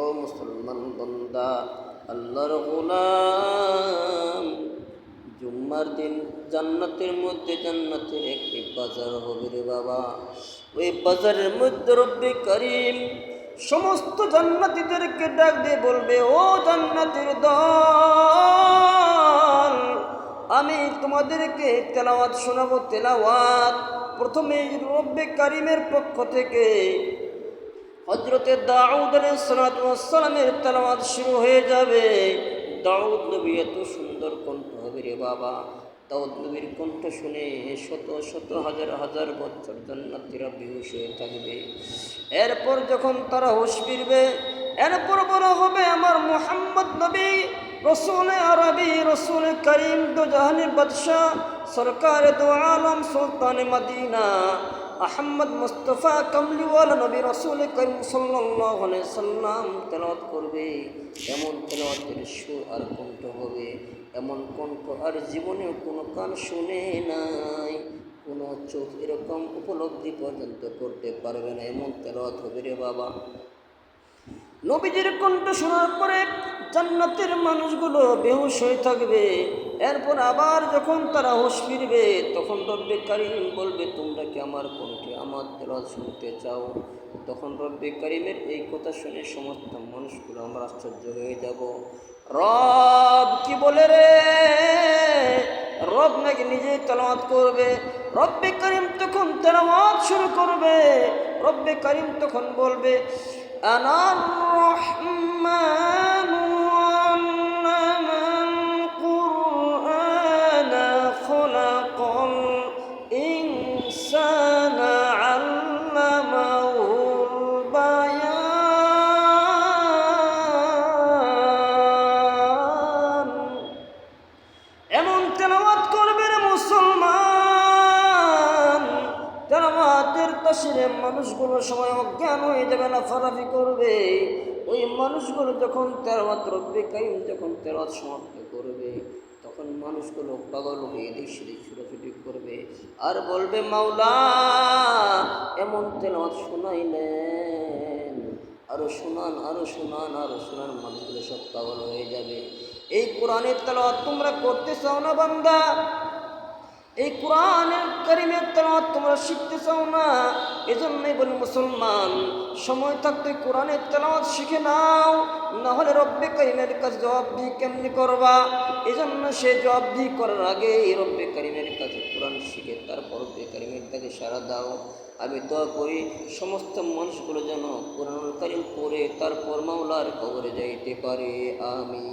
ও মুসলমান বন্দা, আল্লাহর গোলাম। জুম্মার দিন জান্নাতের মধ্যে জান্নাতের একটি বাজার হবে রে বাবা। ওই বাজারের মধ্যে রব্বে করিম সমস্ত জান্নাতীদেরকে ডাক দিয়ে বলবে, ও জান্নাতের দল, আমি তোমাদেরকে তেলাওয়াত শোনাবো, তেলাওয়াত। প্রথমে রব্বে কারিমের পক্ষ থেকে হজরতে দাউদ সালামের তেলাওয়াত শুরু হয়ে যাবে। দাউদ নবী এত সুন্দর কণ্ঠ হবে রে বাবা। দাউদ নবীর কণ্ঠ শুনে শত শত হাজার হাজার বছর জান্নাতিরা বেহুশ হয়ে থাকবে। এরপর যখন তারা হুশ ফিরবে, এরপর বড় হবে, আমার মোহাম্মদ নবী, রসুল আরবি, রসুল করিম দো জাহানের বাদশাহ, সরকার দো আলম সুলতান মদিনা। আহম্মদ মুস্তফা কামলিওয়ালা নবী রসুল করিম সাল্লাহ সাল্লাম তেলাওয়াত করবে। এমন তেলাওয়াতের সুর আর কণ্ঠ হবে। এমন কণ্ঠ আর জীবনে কোনো কান শুনে নাই। কোনো চোখ এরকম উপলব্ধি পর্যন্ত করতে পারবে না। এমন তেলাওয়াত হবে রে বাবা। নবীজির কণ্ঠ শোনার পরে জান্নাতের মানুষগুলো বেহুশ হয়ে থাকবে। এরপর আবার যখন তারা হুশ ফিরবে, তখন রব্বে কারিম বলবে, তোমরা কি আমার কোনটি আমার দেওয়া শুনতে চাও? তখন রব্বে কারিমের এই কথা শুনে সমস্ত মানুষগুলো আমরা আশ্চর্য হয়ে যাব। রব কি বলে রে? রব নাকি নিজেই তলামাত করবে? রব্বে করিম তখন তলামাত শুরু করবে। রব্বে করিম তখন বলবে আনার রহমান তেলাওয়াত করবে রে মুসলমান। তেলাওয়াতের তাসিরে মানুষগুলো সময় অজ্ঞান হয়ে যাবে না, ফারাফি করবে। ওই মানুষগুলো যখন তেলাওয়াত রব্বে কাইম, যখন তেলাওয়াত সমাপ্ত করবে, তখন মানুষগুলো পাগল হয়ে সেদিক ছুটাছুটি করবে। আর বলবে, মাওলা, এমন তেলাওয়াত শোনাইলেন আরও শোনান আরও শোনান আরও শোনান, মানুষগুলো সব পাগল হয়ে যাবে। এই কোরআনের তেলাওয়াত তোমরা করতে চাও না, বান্দা? এই কোরআনের কারিমের তেলাওয়াত তোমরা শিখতে চাও না? এজন্যই বলি মুসলমান, সময় থাকতে কোরআনের তেলাওয়াত শিখে নাও, না হলে রব্বে কারিমের কাছে জবাবদি কেমনি করবা? এজন্য সে জবাবদি করার আগে এই রব্বে কারিমের কাছে কোরআন শিখে, তারপর রব্বে কারিমের কাছে সারা দাও। আমি দোয়া করি সমস্ত মানুষগুলো যেন কোরআনুল কারিম পড়ে, তারপর মাওলার কবরে যাইতে পারে। আমি